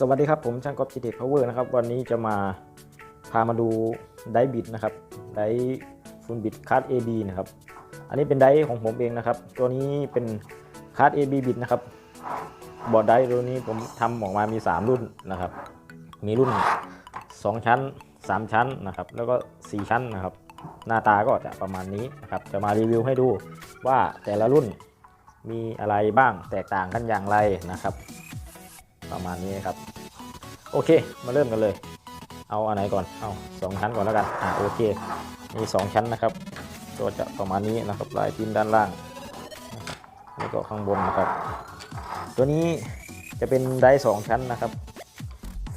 สวัสดีครับผมช่างกอล์ฟจีเด็กพาวเวอร์นะครับวันนี้จะมาพามาดูไดบิดนะครับไดฟูลบิดคาร์ด AB นะครับอันนี้เป็นไดของผมเองนะครับ ตัวนี้เป็นคาร์ด AB บิดนะครับบอร์ดไดตัวนี้ผมทำออกมามี 3 รุ่นนะครับ มีรุ่น 2 ชั้น 3 ชั้นนะครับ แล้วก็ 4 ชั้นนะครับ หน้าตาก็จะประมาณนี้นะครับจะมารีวิวให้ดูว่าแต่ละรุ่นมีอะไรบ้างแตกต่างกันอย่างไรนะครับ ประมาณนี้ครับ โอเค มาเริ่มกันเลย เอาอันไหนก่อน เอาสองชั้นก่อนแล้วกัน อ่าโอเค มีสองชั้นนะครับ ก็จะประมาณนี้นะครับลายพิมพ์ด้านล่าง แล้วก็ข้างบนนะครับ ตัวนี้จะเป็นไดร์สองชั้นนะครับ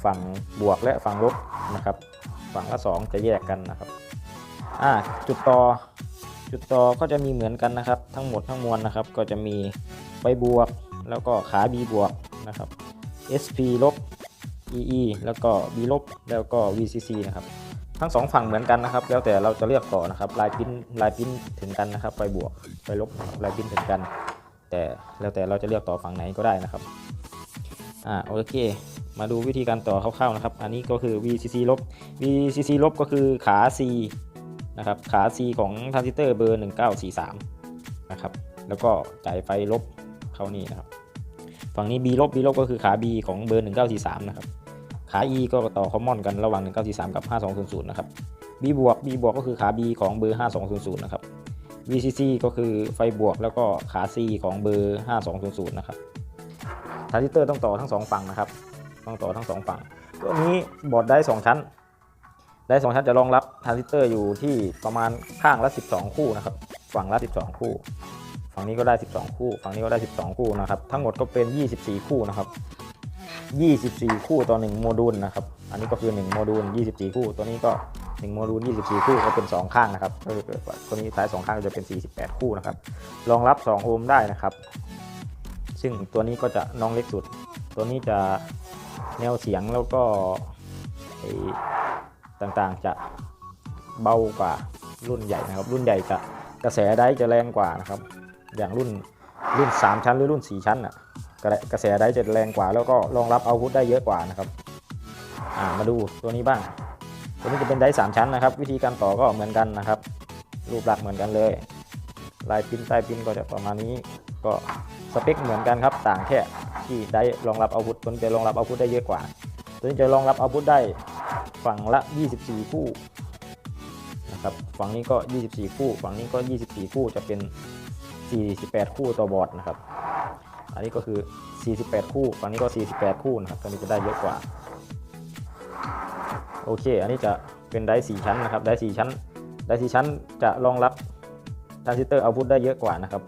ฝั่งบวกและฝั่งลบนะครับ ฝั่งละสองจะแยกกันนะครับ อ่า จุดต่อ จุดต่อก็จะมีเหมือนกันนะครับ ทั้งหมดทั้งมวลนะครับ ก็จะมีใบบวกแล้วก็ขา B บวกนะครับ SP ลบ EE แล้วก็ B ลบแล้วก็ VCC นะครับ ทั้งสองฝั่งเหมือนกันนะครับ แล้วแต่เราจะเลือกต่อนะครับลายพิมพ์ลายพิมพ์ถึงกันนะครับไฟบวกไฟลบลายพิมพ์ถึงกัน แต่แล้วแต่เราจะเลือกต่อฝั่งไหนก็ได้นะครับอ่าโอเค มาดูวิธีการต่อคร่าวๆนะครับ อันนี้ก็คือ VCC ลบ VCC ลบก็คือขา C นะครับขา C ของทรานซิสเตอร์เบอร์ 1943 นะครับ แล้วก็จ่ายไฟลบเข้านี่นะครับ ฝั่งนี้ B ลบ B ลบก็คือขา B ของเบอร์ 1943 นะครับ ขา E ก็ต่อคอมมอนกันระหว่าง 1943 กับ 5200 นะครับ B บวก B บวกก็คือขา B ของเบอร์ 5200 นะครับ VCC ก็คือไฟบวกแล้วก็ขา C ของเบอร์ 5200 นะครับทรานซิสเตอร์ต้องต่อทั้งสองฝั่งนะครับ ต้องต่อทั้งสองฝั่ง ตัวนี้บอร์ดได้ 2 ชั้น ได้ 2 ชั้นจะรองรับทรานซิสเตอร์อยู่ที่ประมาณข้างละ 12 คู่นะครับ ฝั่งละ 12 คู่ ฝั่งนี้ก็ได้ 12 คู่ ฝั่งนี้ก็ได้ 12 คู่นะครับ ทั้งหมดก็เป็น 24 คู่นะครับ 24 คู่ต่อ 1 โมดูลนะครับ อันนี้ก็คือ 1 โมดูล 24 คู่ ตัวนี้ก็ 1 โมดูล 24 คู่ก็เป็น 2 ข้างนะครับก็คือตัวนี้ซ้าย 2 ข้างจะเป็น 48 คู่นะครับ รองรับ 2 โอห์มได้นะครับ ซึ่งตัวนี้ก็จะน้องเล็กสุด ตัวนี้จะแนวเสียงแล้วก็ต่างๆจะเบากว่ารุ่นใหญ่นะครับ รุ่นใหญ่จะกระแสได้จะแรงกว่านะครับ อย่างรุ่นรุ่น 3 ชั้นหรือรุ่น 4 ชั้นอะกระกระแสได้จะแรงกว่า แล้วก็รองรับเอาพุทได้เยอะกว่านะครับอ่ามาดูตัวนี้บ้าง ตัวนี้จะเป็นได้3ชั้นนะครับ วิธีการต่อก็เหมือนกันนะครับ รูปลักษณ์เหมือนกันเลย ลายพิมพ์ใต้พิมพ์ก็จะประมาณนี้ ก็สเปคเหมือนกันครับ ต่างแค่ที่ได้รองรับเอาพุทตัวนี้จะรองรับเอาพุทได้เยอะกว่า ตัวนี้จะรองรับเอาพุทได้ฝั่งละ 24 คู่นะครับ ฝั่งนี้ก็ 24 คู่ ฝั่งนี้ก็ 24 คู่จะเป็น 48 คู่ต่อบอร์ดนะครับ อันนี้ก็คือ 48 คู่ฝั่งนี้ก็ 48 คู่นะครับตัวนี้จะได้เยอะกว่า โอเค อันนี้จะเป็นไดร์4ชั้นนะครับ ไดร์4ชั้น ไดร์4ชั้นจะรองรับทรานซิสเตอร์เอาพุทได้เยอะกว่านะครับ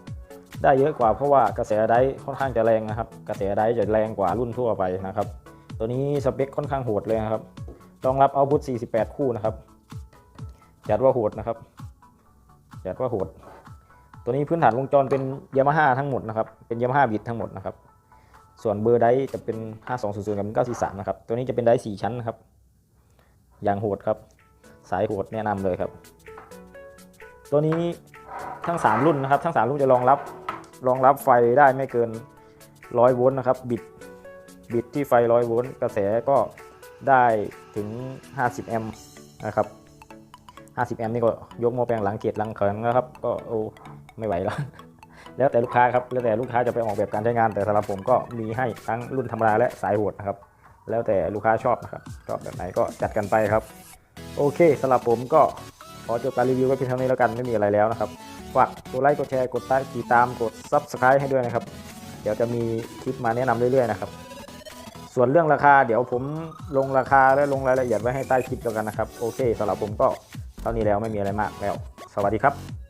ได้เยอะกว่าเพราะว่ากระแสไดร์ค่อนข้างจะแรงนะครับ กระแสไดร์จะแรงกว่ารุ่นทั่วไปนะครับ ตัวนี้สเปคค่อนข้างโหดเลยนะครับ รองรับเอาพุท48 คู่นะครับจัดว่าโหดนะครับจัดว่าโหด ตัวนี้พื้นฐานวงจรเป็นยามาฮ่าทั้งหมดนะครับ เป็นยามาฮ่าบิดทั้งหมดนะครับ ส่วนเบอร์ไดร์จะเป็น 5200กับ943นะครับ ตัวนี้จะเป็นไดร์4ชั้นนะครับ อย่างโหดครับ สายโหดแนะนำเลยครับ ตัวนี้ทั้ง 3 รุ่นนะครับ ทั้ง 3 รุ่นจะรองรับ รองรับไฟได้ไม่เกิน 100 โวลต์นะครับ บิด บิดที่ไฟ 100 โวลต์ กระแสก็ได้ถึง 50 แอมป์นะครับ 50 แอมป์นี่ก็ยกโมแปลงหลังเกียรหลังเขินนะครับ ก็โอ้ ไม่ไหวแล้วแล้วแต่ลูกค้าครับแล้วแต่ลูกค้าจะไปออกแบบการใช้งาน แต่สำหรับผมก็มีให้ทั้งรุ่นธรรมดาและสายโหดนะครับ แล้วแต่ลูกค้าชอบนะครับชอบแบบไหนก็จัดกันไปครับ โอเคสำหรับผมก็ขอจบการรีวิวไว้เพียงเท่านี้แล้วกันไม่มีอะไรแล้วนะครับฝากกดไลค์กดแชร์กดติดตามกด Subscribe ให้ด้วยนะครับ เดี๋ยวจะมีคลิปมาแนะนำเรื่อยๆนะครับส่วนเรื่องราคาเดี๋ยวผมลงราคาและลงรายละเอียดไว้ให้ใต้คลิปแล้วกันนะครับ โอเคสำหรับผมก็เท่านี้แล้วไม่มีอะไรมากแล้ว สวัสดีครับ